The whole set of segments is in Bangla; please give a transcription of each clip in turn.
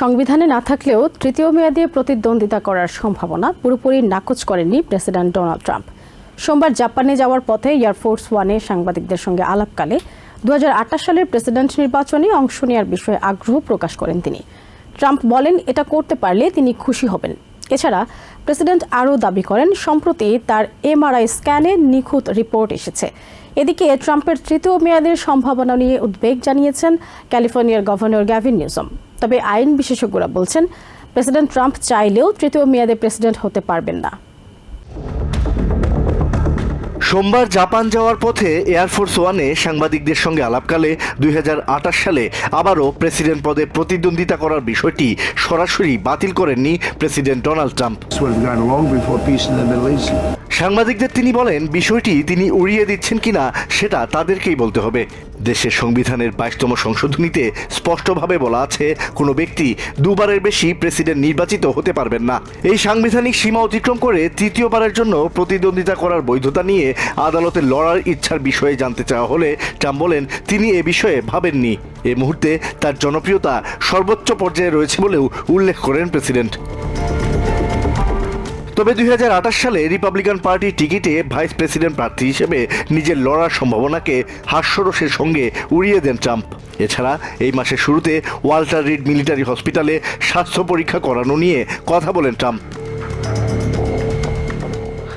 সংবিধানে না থাকলেও তৃতীয় মেয়াদে প্রতিদ্বন্দ্বিতা করার সম্ভাবনা পুরোপুরি নাকচ করেননি প্রেসিডেন্ট ডোনাল্ড ট্রাম্প। সোমবার জাপানে যাওয়ার পথে এয়ারফোর্স ওয়ানে সাংবাদিকদের সঙ্গে আলাপকালে দু হাজার আঠাশ সালের প্রেসিডেন্ট নির্বাচনে অংশ নেওয়ার বিষয়ে আগ্রহ প্রকাশ করেন তিনি। ট্রাম্প বলেন, এটা করতে পারলে তিনি খুশি হবেন। এছাড়া প্রেসিডেন্ট আরও দাবি করেন, সম্প্রতি তার এমআরআই স্ক্যানে নিখুঁত রিপোর্ট এসেছে। এদিকে ট্রাম্পের তৃতীয় মেয়াদের সম্ভাবনা নিয়ে উদ্বেগ জানিয়েছেন ক্যালিফোর্নিয়ার গভর্নর গ্যাভিন নিউজম। তবে আইন বিশেষজ্ঞরা বলছেন, প্রেসিডেন্ট ট্রাম্প চাইলেও তৃতীয় মেয়াদে প্রেসিডেন্ট হতে পারবেন না। সোমবার জাপান যাওয়ার পথে এয়ারফোর্স ওয়ানে সাংবাদিকদের সঙ্গে আলাপকালে দুই হাজার আটাশ সালে আবারও প্রেসিডেন্ট পদে প্রতিদ্বন্দ্বিতা করার বিষয়টি সরাসরি বাতিল করেননি প্রেসিডেন্ট ডোনাল্ড ট্রাম্প. সাংবাদিকদের তিনি বলেন, বিষয়টি তিনি উড়িয়ে দিচ্ছেন কিনা সেটা তাদেরকেই বলতে হবে দেশের সংবিধানের বাইশতম সংশোধনীতে স্পষ্টভাবে বলা আছে, কোনো ব্যক্তি দুবারের বেশি প্রেসিডেন্ট নির্বাচিত হতে পারবেন না। এই সাংবিধানিক সীমা অতিক্রম করে তৃতীয়বারের জন্য প্রতিদ্বন্দ্বিতা করার বৈধতা নিয়ে আদালতে লড়ার ইচ্ছার বিষয়ে জানতে চাওয়া হলে ট্রাম্প বলেন, তিনি এ বিষয়ে ভাবেননি। এ মুহূর্তে তার জনপ্রিয়তা সর্বোচ্চ পর্যায়ে রয়েছে বলেও উল্লেখ করেন প্রেসিডেন্ট। তবে দুই হাজার আঠাশ সালে রিপাবলিকান পার্টির টিকিটে ভাইস প্রেসিডেন্ট প্রার্থী হিসেবে নিজের লড়ার সম্ভাবনাকে হাস্যরসের সঙ্গে উড়িয়ে দেন ট্রাম্প। এছাড়া এই মাসের শুরুতে ওয়াল্টার রিড মিলিটারি হসপিটালে স্বাস্থ্য পরীক্ষা করানো নিয়ে কথা বলেন ট্রাম্প।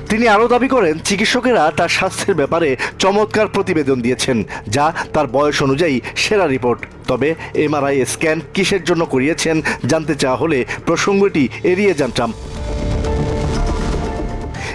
তিনি আরও দাবি করেন, চিকিৎসকেরা তার স্বাস্থ্যের ব্যাপারে চমৎকার প্রতিবেদন দিয়েছেন, যা তার বয়স অনুযায়ী সেরা রিপোর্ট। তবে এমআরআই স্ক্যান কিসের জন্য করিয়েছেন জানতে চাওয়া হলে প্রসঙ্গটি এড়িয়ে যান ট্রাম্প।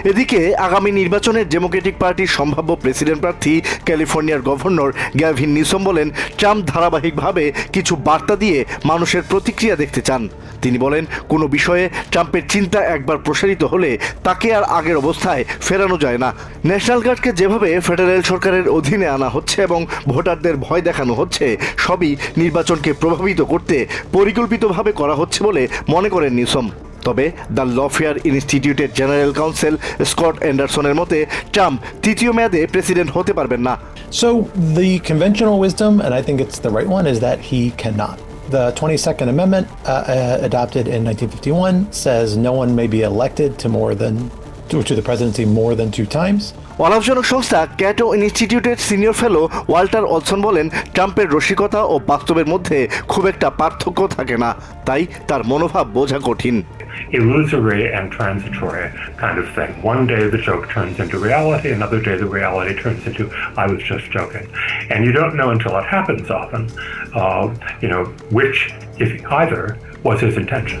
এদিকে আগামী নির্বাচনের ডেমোক্রেটিক পার্টির সম্ভাব্য প্রেসিডেন্ট প্রার্থী ক্যালিফোর্নিয়ার গভর্নর গ্যাভিন নিসম বলেন, ট্রাম্প ধারাবাহিকভাবে কিছু বার্তা দিয়ে মানুষের প্রতিক্রিয়া দেখতে চান। তিনি বলেন, কোনো বিষয়ে ট্রাম্পের চিন্তা একবার প্রসারিত হলে তাকে আর আগের অবস্থায় ফেরানো যায় না। ন্যাশনাল গার্ডকে যেভাবে ফেডারেল সরকারের অধীনে আনা হচ্ছে এবং ভোটারদের ভয় দেখানো হচ্ছে, সবই নির্বাচনকে প্রভাবিত করতে পরিকল্পিতভাবে করা হচ্ছে বলে মনে করেন নিউসম তবে দ্য লফেয়ার ইনস্টিটিউটের জেনারেল কাউন্সিল স্কট অ্যান্ডারসনের মতে ট্রাম্প তৃতীয় মেয়াদে প্রেসিডেন্ট হতে পারবেন না So the conventional wisdom, and I think it's the right one, is that he cannot. The 22nd Amendment, uh, uh, adopted in 1951, says no one may be elected to more than to, to the presidency more than two times. অলাভজনক সংস্থা ক্যাটো ইনস্টিটিউটের সিনিয়র ফেলো ওয়াল্টার অলসন বলেন ট্রাম্পের রসিকতা ও বাস্তবের মধ্যে খুব একটা পার্থক্য থাকে না তাই তার মনোভাব বোঝা কঠিন illusory and transitory kind of thing. One day the joke turns into reality, another day the reality turns into I was just joking. And you don't know until it happens often, uh, you know, which, if either, was his intention.